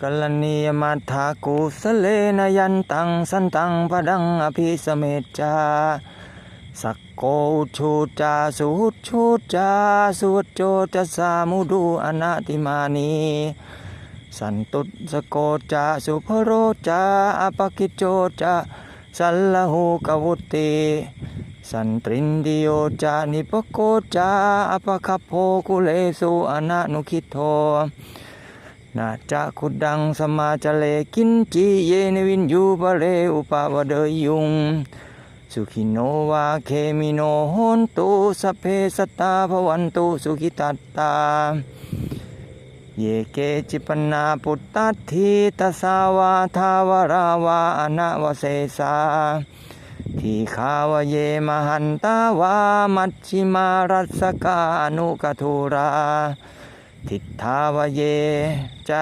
กัลนียมัทธากุสเลนยันตังสันตังพดังอภิสเมจาสักโกชูจาสุหุชูจาสุวจโจจะสามุดูอนาติมานีสันตุสโกจาสุภโรจาอปกิจโจจาสัลลหูกวุติสันตรินดิโยจานิปโกจาอปคัพโพกุเลสุอนานุคิโท นาจะขุดดังสมาจเลกินจีเยนวินยูปะเรอุปาวเดยยุง สุขิโนวาเคมิโนโหนตุสเพสตาภวันตุสุขิตัตตา เยเกจิปนาปุตตัทธิตสาวาทาวราวาอนาวเสสาทีขาวเยมหันตาวามัชชิมารัสกานุกทุรา ทิฏฐาวเยจะ